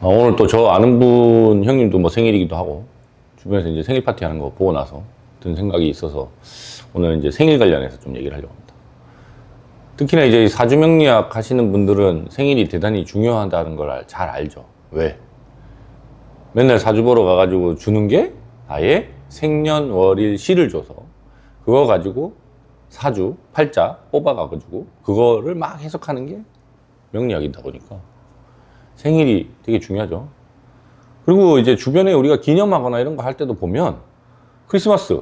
아, 오늘 또 저 아는 분 형님도 뭐 생일이기도 하고 주변에서 이제 생일 파티 하는 거 보고 나서 든 생각이 있어서 오늘 이제 생일 관련해서 좀 얘기를 하려고 합니다. 특히나 이제 사주명리학 하시는 분들은 생일이 대단히 중요하다는 걸 잘 알죠. 왜? 맨날 사주 보러 가가지고 주는 게 아예 생년월일 시를 줘서 그거 가지고 사주 팔자 뽑아가지고 그거를 막 해석하는 게 명리학이다 보니까 생일이 되게 중요하죠. 그리고 이제 주변에 우리가 기념하거나 이런 거 할 때도 보면 크리스마스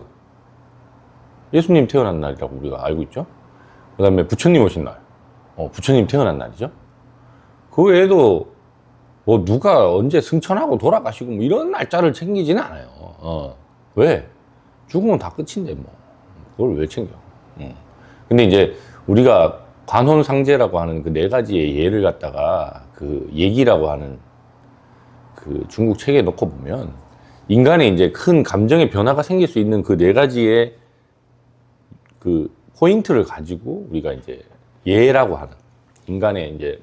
예수님 태어난 날이라고 우리가 알고 있죠. 그 다음에 부처님 오신 날, 어, 부처님 태어난 날이죠. 그 외에도 뭐 누가 언제 승천하고 돌아가시고 뭐 이런 날짜를 챙기지는 않아요. 어. 왜? 죽으면 다 끝인데 뭐 그걸 왜 챙겨? 음. 근데 이제 우리가 관혼상제라고 하는 그 네 가지의 예를 갖다가 그 얘기라고 하는 그 중국 책에 놓고 보면 인간의 이제 큰 감정의 변화가 생길 수 있는 그 네 가지의 그 포인트를 가지고 우리가 이제 예라고 하는 인간의 이제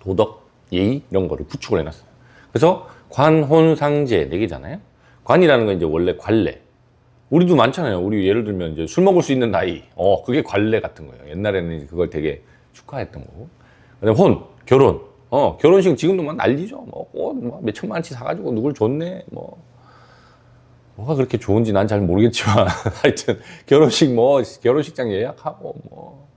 도덕, 예의 이런 거를 구축을 해놨어요. 그래서 관혼상제 네 개잖아요. 관이라는 건 이제 원래 관례. 우리도 많잖아요. 우리 예를 들면 이제 술 먹을 수 있는 나이. 어, 그게 관례 같은 거예요. 옛날에는 그걸 되게 축하했던 거고. 그다음에 혼, 결혼. 어, 결혼식 지금도 막 난리죠. 뭐, 꽃, 뭐, 몇 천만 원치 사가지고 누굴 줬네. 뭐. 뭐가 그렇게 좋은지 난 잘 모르겠지만. 하여튼, 결혼식 뭐, 결혼식장 예약하고, 뭐,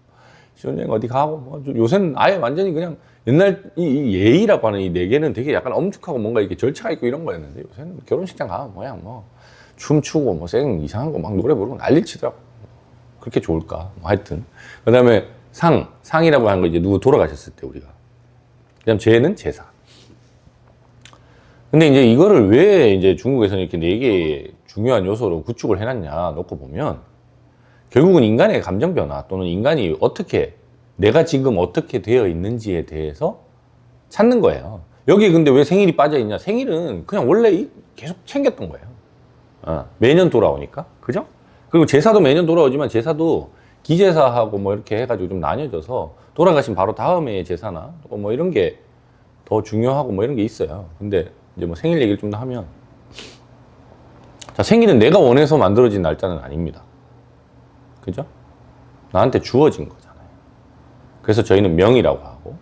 신혼여행 어디 가고, 뭐, 좀 요새는 아예 완전히 그냥 옛날 이, 이 예의라고 하는 이 네 개는 되게 약간 엄숙하고 뭔가 이렇게 절차가 있고 이런 거였는데 요새는 결혼식장 가면 뭐야, 뭐. 춤추고 뭐쌩 이상한 거 막 노래 부르고 난리 치더라고. 그렇게 좋을까? 뭐 하여튼. 그 다음에 상, 상이라고 하는 거 이제 누구 돌아가셨을 때 우리가. 그 다음 제는 제사. 근데 이제 이거를 왜 이제 중국에서는 이렇게 네 개의 중요한 요소로 구축을 해놨냐 놓고 보면 결국은 인간의 감정 변화 또는 인간이 어떻게 내가 지금 어떻게 되어 있는지에 대해서 찾는 거예요. 여기 근데 왜 생일이 빠져 있냐? 생일은 그냥 원래 이- 계속 챙겼던 거예요. 어, 매년 돌아오니까. 그죠? 그리고 제사도 매년 돌아오지만 제사도 기제사하고 뭐 이렇게 해가지고 좀 나뉘어져서 돌아가신 바로 다음에 제사나 또뭐 이런 게 더 중요하고 뭐 이런 게 있어요. 근데 이제 뭐 생일 얘기를 좀 더 하면 자, 생일은 내가 원해서 만들어진 날짜는 아닙니다. 그죠? 나한테 주어진 거잖아요. 그래서 저희는 명이라고 하고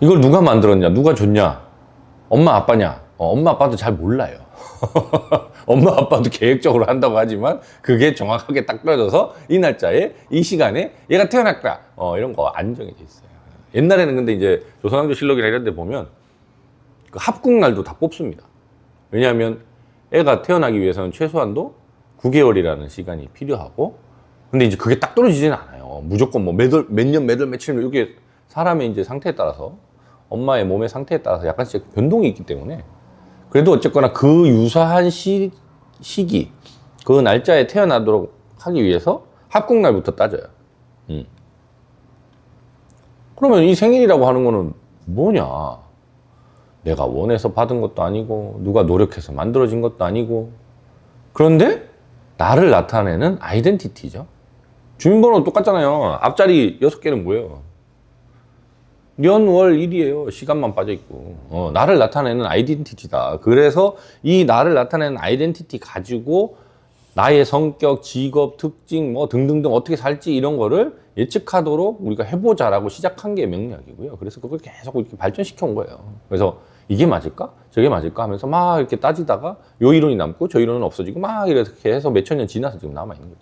이걸 누가 만들었냐? 누가 줬냐? 엄마 아빠냐? 어, 엄마 아빠도 잘 몰라요. 엄마 아빠도 계획적으로 한다고 하지만 그게 정확하게 딱 떨어져서 이 날짜에 이 시간에 얘가 태어났다. 어, 이런 거 안 정해져 있어요. 옛날에는 근데 이제 조선왕조 실록이나 이런 데 보면 그 합국날도 다 뽑습니다. 왜냐하면 애가 태어나기 위해서는 최소한도 9개월이라는 시간이 필요하고 근데 이제 그게 딱 떨어지지는 않아요. 무조건 뭐 몇 년, 몇 월, 며칠 이렇게 사람의 이제 상태에 따라서 엄마의 몸의 상태에 따라서 약간씩 변동이 있기 때문에 그래도 어쨌거나 그 유사한 시, 시기 그 날짜에 태어나도록 하기 위해서 합국날부터 따져요. 음. 그러면 이 생일이라고 하는 거는 뭐냐? 내가 원해서 받은 것도 아니고 누가 노력해서 만들어진 것도 아니고 그런데 나를 나타내는 아이덴티티죠. 주민번호 똑같잖아요. 앞자리 여섯 개는 뭐예요? 년, 월, 일이에요. 시간만 빠져있고. 어, 나를 나타내는 아이덴티티다. 그래서 이 나를 나타내는 아이덴티티 가지고 나의 성격, 직업, 특징, 뭐 등등등 어떻게 살지 이런 거를 예측하도록 우리가 해보자라고 시작한 게 명리학이고요. 그래서 그걸 계속 이렇게 발전시켜 온 거예요. 그래서 이게 맞을까? 저게 맞을까? 하면서 막 이렇게 따지다가 요 이론이 남고 저 이론은 없어지고 막 이렇게 해서 몇천 년 지나서 지금 남아있는 거죠.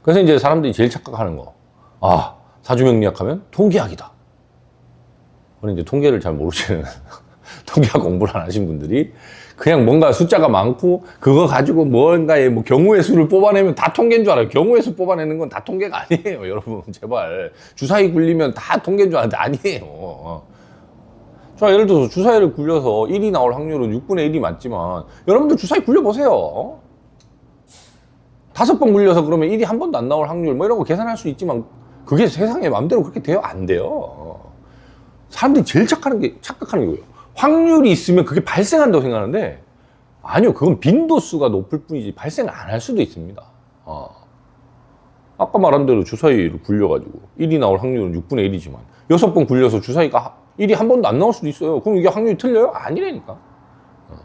그래서 이제 사람들이 제일 착각하는 거. 아, 사주명리학 하면 통계학이다. 그런 이제 통계를 잘 모르시는 통계학 공부를 안 하신 분들이 그냥 뭔가 숫자가 많고 그거 가지고 뭔가의 뭐 경우의 수를 뽑아내면 다 통계인 줄 알아요. 경우의 수 뽑아내는 건 다 통계가 아니에요. 여러분 제발 주사위 굴리면 다 통계인 줄 아는데 아니에요. 어. 자 예를 들어서 주사위를 굴려서 1이 나올 확률은 6분의 1이 맞지만 여러분들 주사위 굴려보세요. 다섯 번 굴려서 그러면 1이 한 번도 안 나올 확률 뭐 이런 거 계산할 수 있지만 그게 세상에 마음대로 그렇게 돼요? 안 돼요. 사람들이 제일 착각하는 게 착각하는 게 뭐예요? 확률이 있으면 그게 발생한다고 생각하는데 아니요, 그건 빈도수가 높을 뿐이지 발생을 안할 수도 있습니다. 어. 아까 말한 대로 주사위를 굴려가지고 1이 나올 확률은 6분의 1이지만 여섯 번 굴려서 주사위가 하- 일이 한 번도 안 나올 수도 있어요. 그럼 이게 확률이 틀려요? 아니라니까. 어.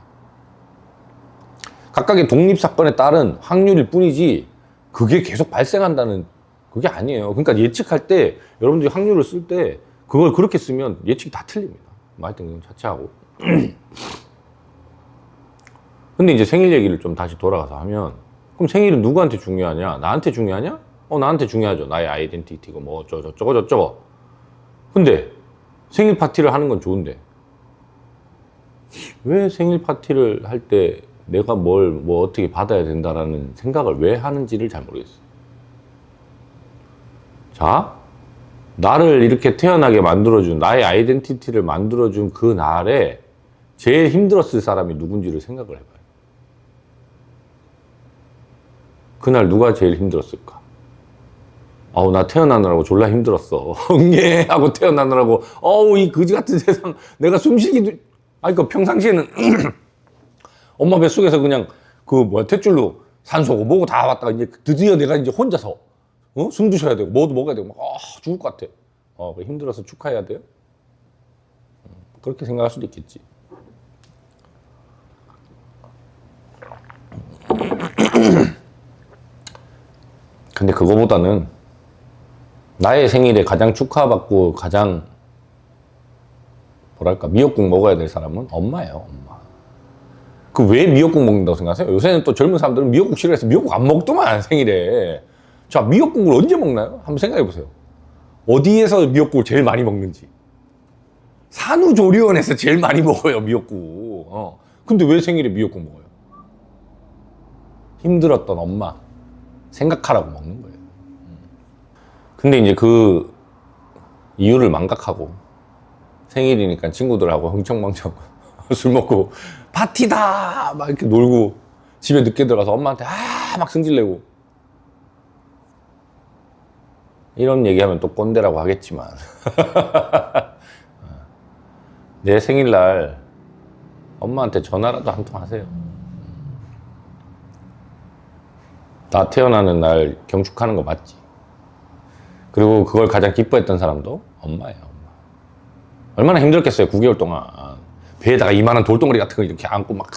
각각의 독립 사건에 따른 확률일 뿐이지 그게 계속 발생한다는 그게 아니에요. 그러니까 예측할 때 여러분들이 확률을 쓸 때 그걸 그렇게 쓰면 예측이 다 틀립니다. 뭐 하여튼 그건 자체하고. 근데 이제 생일 얘기를 좀 다시 돌아가서 하면 그럼 생일은 누구한테 중요하냐? 나한테 중요하냐? 어 나한테 중요하죠. 나의 아이덴티티고 뭐 어쩌고 저쩌고 저쩌고. 근데 생일 파티를 하는 건 좋은데 왜 생일 파티를 할 때 내가 뭘 뭐 어떻게 받아야 된다라는 생각을 왜 하는지를 잘 모르겠어요. 자, 나를 이렇게 태어나게 만들어준 나의 아이덴티티를 만들어준 그 날에 제일 힘들었을 사람이 누군지를 생각을 해봐요. 그날 누가 제일 힘들었을까? 아우 나 태어나느라고 졸라 힘들었어. 응애 하고 태어나느라고 어우 이 그지 같은 세상 내가 숨 쉬기도 아니 그 평상시에는 엄마 뱃속에서 그냥 그 뭐야 탯줄로 산소고 뭐고 다 왔다가 이제 드디어 내가 이제 혼자서 어? 숨도 쉬어야 되고 뭐도 먹어야 되고 막 아, 죽을 것 같아. 어 힘들어서 축하해야 돼요. 음, 그렇게 생각할 수도 있겠지. 근데 그거보다는 나의 생일에 가장 축하받고 가장 뭐랄까 미역국 먹어야 될 사람은 엄마예요 엄마 그 왜 미역국 먹는다고 생각하세요? 요새는 또 젊은 사람들은 미역국 싫어해서 미역국 안 먹더만 생일에 자 미역국을 언제 먹나요? 한번 생각해 보세요 어디에서 미역국을 제일 많이 먹는지 산후조리원에서 제일 많이 먹어요 미역국 어. 근데 왜 생일에 미역국 먹어요? 힘들었던 엄마 생각하라고 먹는 거예요. 근데 이제 그 이유를 망각하고 생일이니까 친구들하고 흥청망청 술 먹고 파티다 막 이렇게 놀고 집에 늦게 들어가서 엄마한테 아 막 승질내고 이런 얘기하면 또 꼰대라고 하겠지만 내 생일날 엄마한테 전화라도 한 통 하세요. 나 태어나는 날 경축하는 거 맞지? 그리고 그걸 가장 기뻐했던 사람도 엄마예요, 엄마. 얼마나 힘들었겠어요, 9개월 동안. 배에다가 이만한 돌덩어리 같은 거 이렇게 안고 막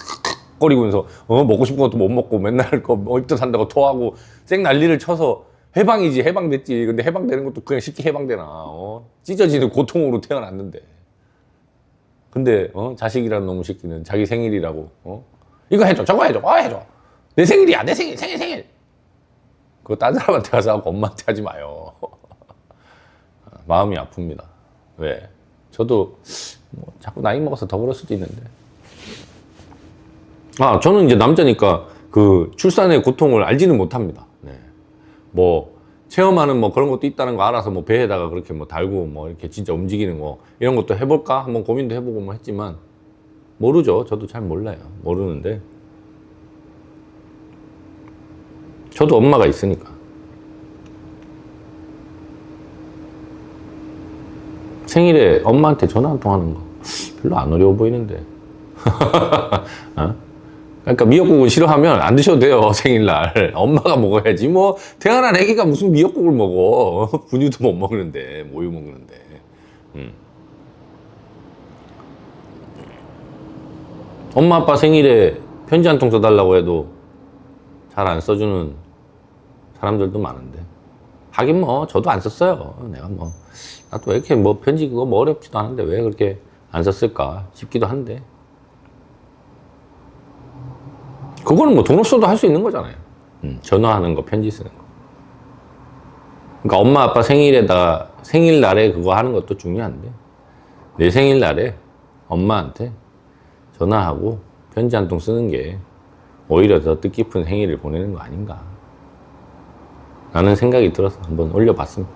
거리면서 어, 먹고 싶은 것도 못 먹고 맨날 거 입덧 한다고 토하고 생 난리를 쳐서 해방이지, 해방됐지. 근데 해방되는 것도 그냥 쉽게 해방되나. 어? 찢어지는 고통으로 태어났는데. 근데 어? 자식이라는 놈의 새끼는 자기 생일이라고 어? 이거 해줘, 저거 해줘, 어 해줘. 내 생일이야, 내 생일, 생일, 생일. 그거 딴 사람한테 가서 하고 엄마한테 하지 마요. 마음이 아픕니다. 왜? 저도 뭐 자꾸 나이 먹어서 더 그럴 수도 있는데. 아, 저는 이제 남자니까 그 출산의 고통을 알지는 못합니다. 네. 뭐 체험하는 뭐 그런 것도 있다는 거 알아서 뭐 배에다가 그렇게 뭐 달고 뭐 이렇게 진짜 움직이는 거 이런 것도 해볼까 한번 고민도 해보고 뭐 했지만 모르죠. 저도 잘 몰라요. 모르는데 저도 엄마가 있으니까. 생일에 엄마한테 전화 한 통 하는 거 별로 안 어려워 보이는데. 어? 그러니까 미역국을 싫어하면 안 드셔도 돼요, 생일날. 엄마가 먹어야지. 뭐, 태어난 애기가 무슨 미역국을 먹어. 분유도 못 먹는데, 모유 먹는데. 음. 엄마, 아빠 생일에 편지 한 통 써달라고 해도 잘 안 써주는 사람들도 많은데 하긴 뭐 저도 안 썼어요 내가 뭐 나도 왜 이렇게 뭐 편지 그거 뭐 어렵지도 않은데 왜 그렇게 안 썼을까 싶기도 한데 그거는 뭐 돈 없어도 할 수 있는 거잖아요 음, 전화하는 거 편지 쓰는 거 그러니까 엄마 아빠 생일에다가 생일날에 그거 하는 것도 중요한데 내 생일날에 엄마한테 전화하고 편지 한 통 쓰는 게 오히려 더 뜻깊은 생일을 보내는 거 아닌가. 라는 생각이 들어서 한번 올려봤습니다.